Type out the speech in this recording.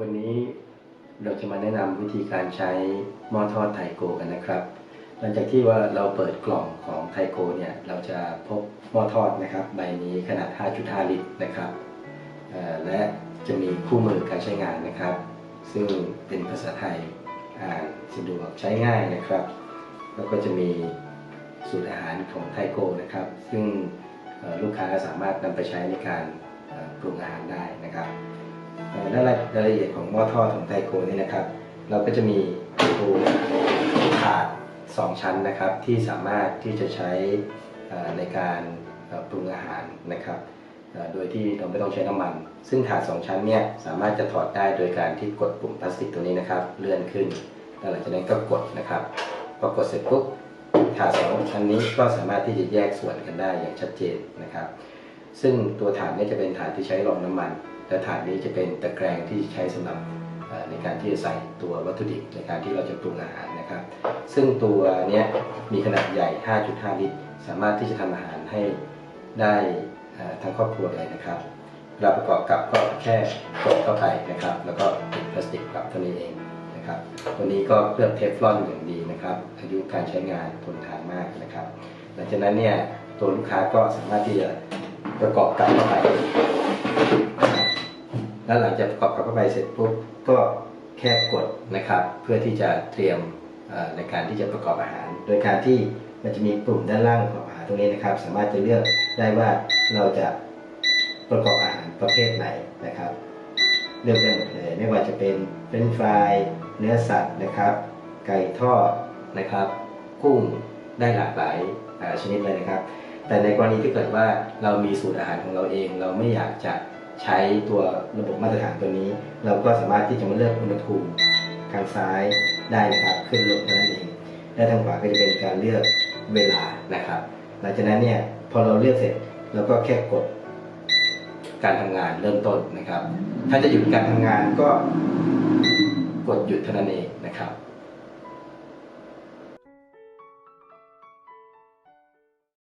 วันนี้เราจะมาแนะนำวิธีการใช้หม้อทอดไทโกกันนะครับ หลังจากที่ว่าเราเปิดกล่องของไทโกเนี่ย เราจะพบหม้อทอดนะครับ ใบนี้ขนาด 5.5 ลิตรนะครับ และจะมีคู่มือการใช้งานนะครับ ซึ่งเป็นภาษาไทยอ่านสะดวกใช้ง่ายนะครับ แล้วก็จะมีสูตรอาหารของไทโกนะครับ ซึ่งลูกค้าสามารถนำไปใช้ในการปรุงอาหารได้นะครับ เอ่อและรายละเอียดของหม้อทอดของไทโกนี่นะครับ เราก็จะมีตัวถาด 2 ชั้นนะครับ ที่สามารถที่จะใช้ในการปรุงอาหารนะครับ โดยที่เราไม่ต้องใช้น้ำมัน ซึ่งถาด 2 ชั้นเนี่ยสามารถจะถอดได้โดยการที่กดปุ่มพลาสติกตัวนี้นะครับ เลื่อนขึ้นแล้วหลังจากนั้นก็กดนะครับพอกดเสร็จปุ๊บถาดสองชั้นนี้ก็สามารถที่จะแยกส่วนกันได้อย่างชัดเจนนะครับ ซึ่งตัวฐานเนี้จะเป็นฐานที่ใช้รองน้ำมัน และฐานนี้จะเป็นตะแกรงที่ใช้สำหรับในการที่จะใส่ตัววัตถุดิบในการที่เราจะปรุงอาหารนะครับ ซึ่งตัวนี้มีขนาดใหญ่ 5.5 ลิตร สามารถที่จะทำอาหารให้ได้ทั้งครอบครัวเลยนะครับเวลาประกอบกับก็แค่กดเข้าไปนะครับ แล้วก็ปิดพลาสติกกลับเท่านี้เองนะครับ ตัวนี้ก็เคลือบเทฟลอนอย่างดีนะครับ อายุการใช้งานทนทานมากนะครับ หลังจากนั้นเนี่ยตัวลูกค้าก็สามารถที่จะประกอบกลับเข้าไป แล้วหลังจากประกอบกับเข้าไปเสร็จปุ๊บก็แค่กดนะครับ เพื่อที่จะเตรียมในการที่จะประกอบอาหาร โดยการที่มันจะมีปุ่มด้านล่างของอาหารตรงนี้นะครับ สามารถจะเลือกได้ว่าเราจะประกอบอาหารประเภทไหนนะครับ เลือกได้หมดเลยไม่ว่าจะเป็นเฟรนฟรายเนื้อสัตว์นะครับ ไก่ทอดนะครับ กุ้งได้หลากหลายชนิดเลยนะครับ แต่ในกรณีที่เกิดว่าเรามีสูตรอาหารของเราเอง เราไม่อยากจะ ใช้ตัวระบบมาตรฐานตัวนี้ เราก็สามารถที่จะมาเลือกอุณหภูมิทางซ้ายได้นะครับขึ้นลงเท่านั้นเองและทางขวาก็จะเป็นการเลือกเวลานะครับ หลังจากนั้นเนี่ยพอเราเลือกเสร็จเราก็แค่กดการทำงานเริ่มต้นนะครับ ถ้าจะหยุดการทำงานก็กดหยุดเท่านั้นเองนะครับ